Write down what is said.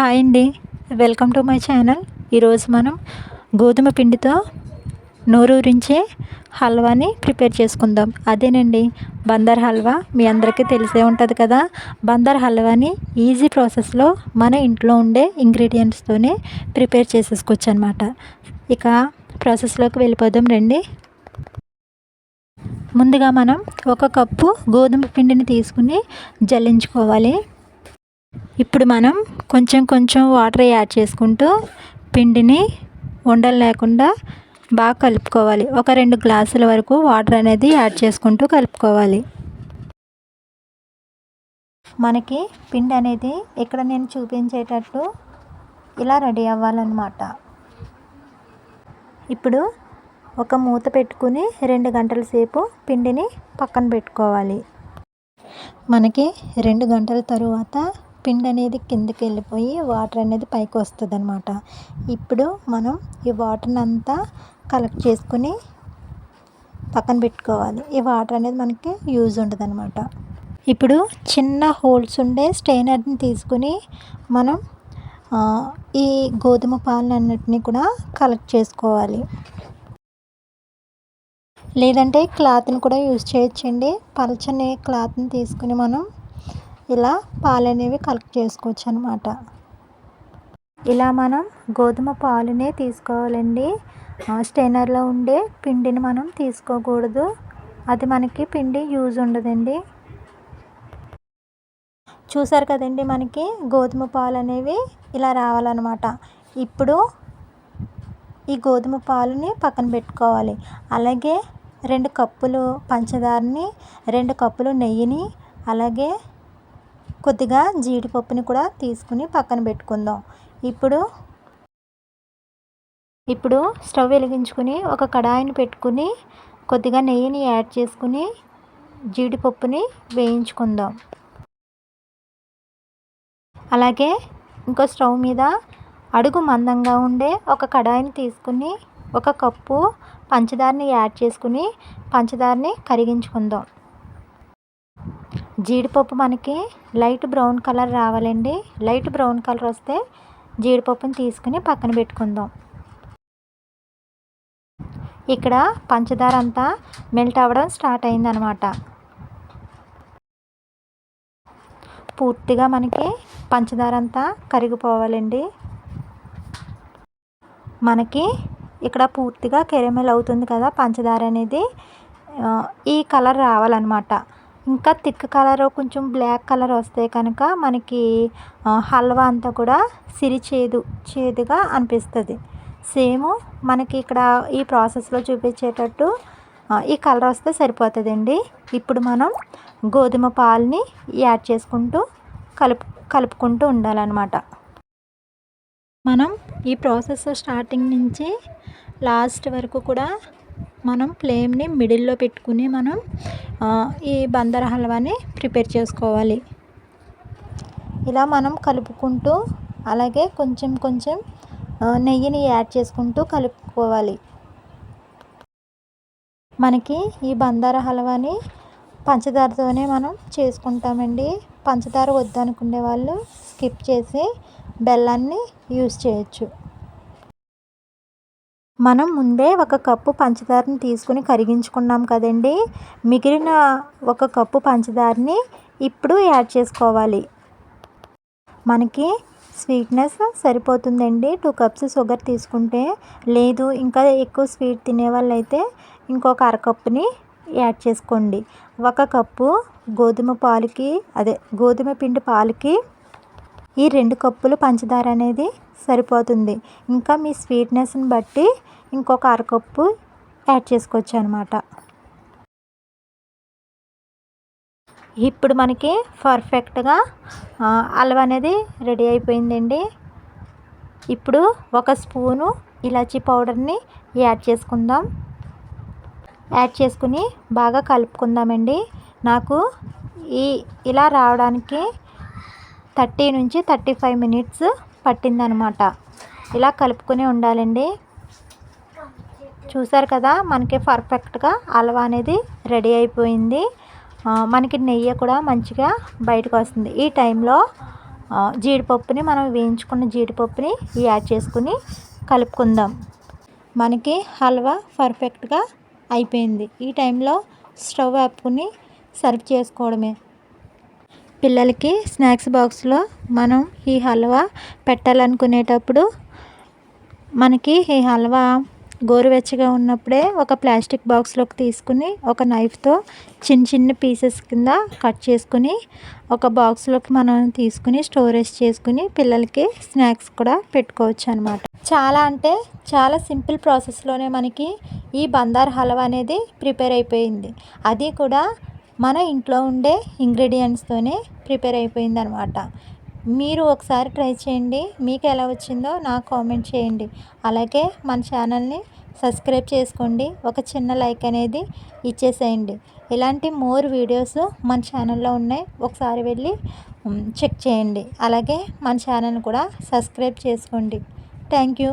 Hi అండి. Welcome to my channel. ఈరోజు మనం గోధుమ పిండితో నోరూరించే హల్వాని ప్రిపేర్ చేసుకుందాం. అదేనండి బందర్ హల్వా మీ అందరికీ తెలిసే ఉంటుంది కదా. బందర్ హల్వాని ఈజీ ప్రాసెస్లో మన ఇంట్లో ఉండే ఇంగ్రీడియంట్స్తోనే ప్రిపేర్ చేసేసుకోవచ్చు అనమాట ఇక ప్రాసెస్లోకి వెళ్ళిపోదాం రండి. ముందుగా మనం ఒక కప్పు గోధుమ పిండిని తీసుకుని జల్లించుకోవాలి. ఇప్పుడు మనం కొంచెం కొంచెం వాటర్ యాడ్ చేసుకుంటూ పిండిని ఉండలు లేకుండా బాగా కలుపుకోవాలి. ఒక రెండు గ్లాసుల వరకు వాటర్ అనేది యాడ్ చేసుకుంటూ కలుపుకోవాలి. మనకి పిండి అనేది ఇక్కడ నేను చూపించేటట్టు ఇలా రెడీ అవ్వాలన్నమాట. ఇప్పుడు ఒక మూత పెట్టుకుని రెండు గంటల సేపు పిండిని పక్కన పెట్టుకోవాలి. మనకి రెండు గంటల తరువాత పిండి అనేది కిందకి వెళ్ళిపోయి వాటర్ అనేది పైకి వస్తుంది అనమాట ఇప్పుడు మనం ఈ వాటర్ని అంతా కలెక్ట్ చేసుకుని పక్కన పెట్టుకోవాలి. ఈ వాటర్ అనేది మనకి యూజ్ ఉండదు అనమాట ఇప్పుడు చిన్న హోల్స్ ఉండే స్టెయినర్ని తీసుకుని మనం ఈ గోధుమ పాలను అన్నిటినీ కూడా కలెక్ట్ చేసుకోవాలి. లేదంటే క్లాత్ని కూడా యూజ్ చేయొచ్చండి. పలచని క్లాత్ని తీసుకుని మనం ఇలా పాలు అనేవి కలెక్ట్ చేసుకోవచ్చు అనమాట ఇలా మనం గోధుమ పాలునే తీసుకోవాలండి. స్టెయినర్లో ఉండే పిండిని మనం తీసుకోకూడదు. అది మనకి పిండి యూజ్ ఉండదండి. చూసారు కదండి మనకి గోధుమ పాలు అనేవి ఇలా రావాలన్నమాట. ఇప్పుడు ఈ గోధుమ పాలుని పక్కన పెట్టుకోవాలి. అలాగే రెండు కప్పులు పంచదారని రెండు కప్పులు నెయ్యిని అలాగే కొద్దిగా జీడిపప్పుని కూడా తీసుకుని పక్కన పెట్టుకుందాం. ఇప్పుడు ఇప్పుడు స్టవ్ వెలిగించుకుని ఒక కడాయిని పెట్టుకుని కొద్దిగా నెయ్యిని యాడ్ చేసుకుని జీడిపప్పుని వేయించుకుందాం. అలాగే ఇంకో స్టవ్ మీద అడుగు మందంగా ఉండే ఒక కడాయిని తీసుకుని ఒక కప్పు పంచదారని యాడ్ చేసుకుని పంచదారని కరిగించుకుందాం. జీడిపప్పు మనకి లైట్ బ్రౌన్ కలర్ రావాలండి. లైట్ బ్రౌన్ కలర్ వస్తే జీడిపప్పుని తీసుకుని పక్కన పెట్టుకుందాం. ఇక్కడ పంచదార అంతా మెల్ట్ అవ్వడం స్టార్ట్ అయిందనమాట. పూర్తిగా మనకి పంచదార అంతా కరిగిపోవాలండి. మనకి ఇక్కడ పూర్తిగా కెరమెల్ అవుతుంది కదా పంచదార అనేది. ఈ కలర్ రావాలన్నమాట. ఇంకా థిక్ కలర్ కొంచెం బ్లాక్ కలర్ వస్తే కనుక మనకి హల్వా అంతా కూడా సిరి చేదు చేదుగా అనిపిస్తుంది. సేమ్ మనకి ఇక్కడ ఈ ప్రాసెస్లో చూపించేటట్టు ఈ కలర్ వస్తే సరిపోతుందండి. ఇప్పుడు మనం గోధుమ పాలని యాడ్ చేసుకుంటూ కలుపు కలుపుకుంటూ ఉండాలన్నమాట. మనం ఈ ప్రాసెస్ స్టార్టింగ్ నుంచి లాస్ట్ వరకు కూడా మనం ఫ్లేమ్ని మిడిల్లో పెట్టుకుని మనం ఈ బందర్ హల్వాని ప్రిపేర్ చేసుకోవాలి. ఇలా మనం కలుపుకుంటూ అలాగే కొంచెం కొంచెం నెయ్యిని యాడ్ చేసుకుంటూ కలుపుకోవాలి. మనకి ఈ బందార హల్వాని పంచదారతోనే మనం చేసుకుంటామండి. పంచదార వద్దనుకునే వాళ్ళు స్కిప్ చేసి బెల్లాన్ని యూస్ చేయొచ్చు. మనం ముందే ఒక కప్పు పంచదారని తీసుకుని కరిగించుకున్నాం కదండి. మిగిలిన ఒక కప్పు పంచదారని ఇప్పుడు యాడ్ చేసుకోవాలి. మనకి స్వీట్నెస్ సరిపోతుందండి. టూ కప్స్ షుగర్ తీసుకుంటే లేదు ఇంకా ఎక్కువ స్వీట్ తినే అయితే ఇంకొక అరకప్పుని యాడ్ చేసుకోండి. ఒక కప్పు గోధుమ పాలకి అదే గోధుమ పిండి పాలకి ఈ రెండు కప్పులు పంచదార అనేది సరిపోతుంది. ఇంకా మీ స్వీట్నెస్ని బట్టి ఇంకొక అరకప్పు యాడ్ చేసుకోవచ్చు అనమాట ఇప్పుడు మనకి పర్ఫెక్ట్గా హల్వా అనేది రెడీ అయిపోయిందండి. ఇప్పుడు ఒక స్పూను ఇలాచీ పౌడర్ని యాడ్ చేసుకుందాం. యాడ్ చేసుకుని బాగా కలుపుకుందామండి. నాకు ఈ ఇలా రావడానికి థర్టీ నుంచి థర్టీ ఫైవ్ మినిట్స్ పట్టిందనమాట. ఇలా కలుపుకునే ఉండాలండి. చూసారు కదా మనకి పర్ఫెక్ట్గా హల్వా అనేది రెడీ అయిపోయింది. మనకి నెయ్యి కూడా మంచిగా బయటకు వస్తుంది. ఈ టైంలో జీడిపప్పుని మనం వేయించుకున్న జీడిపప్పుని యాడ్ చేసుకుని కలుపుకుందాం. మనకి హల్వా పర్ఫెక్ట్గా అయిపోయింది. ఈ టైంలో స్టవ్ ఆపుకుని సర్వ్ చేసుకోవడమే. పిల్లలకి స్నాక్స్ బాక్స్లో మనం ఈ హల్వా పెట్టాలనుకునేటప్పుడు మనకి ఈ హల్వా గోరువెచ్చగా ఉన్నప్పుడే ఒక ప్లాస్టిక్ బాక్స్లోకి తీసుకుని ఒక నైఫ్తో చిన్న చిన్న పీసెస్ కింద కట్ చేసుకుని ఒక బాక్స్లోకి మనం తీసుకుని స్టోరేజ్ చేసుకుని పిల్లలకి స్నాక్స్ కూడా పెట్టుకోవచ్చు అనమాట చాలా అంటే చాలా సింపుల్ ప్రాసెస్లోనే మనకి ఈ బందార్ హల్వా అనేది ప్రిపేర్ అయిపోయింది. అది కూడా మన ఇంట్లో ఉండే ఇంగ్రీడియంట్స్తోనే ప్రిపేర్ అయిపోయింది అనమాట మీరు ఒకసారి ట్రై చేయండి. మీకు ఎలా వచ్చిందో నాకు కామెంట్ చేయండి. అలాగే మన ఛానల్ని సబ్స్క్రైబ్ చేసుకోండి. ఒక చిన్న లైక్ అనేది ఇచ్చేసేయండి. ఇలాంటి మోర్ వీడియోస్ మన ఛానల్లో ఉన్నాయి. ఒకసారి వెళ్ళి చెక్ చేయండి. అలాగే మన ఛానల్ కూడా సబ్స్క్రైబ్ చేసుకోండి. Thank you.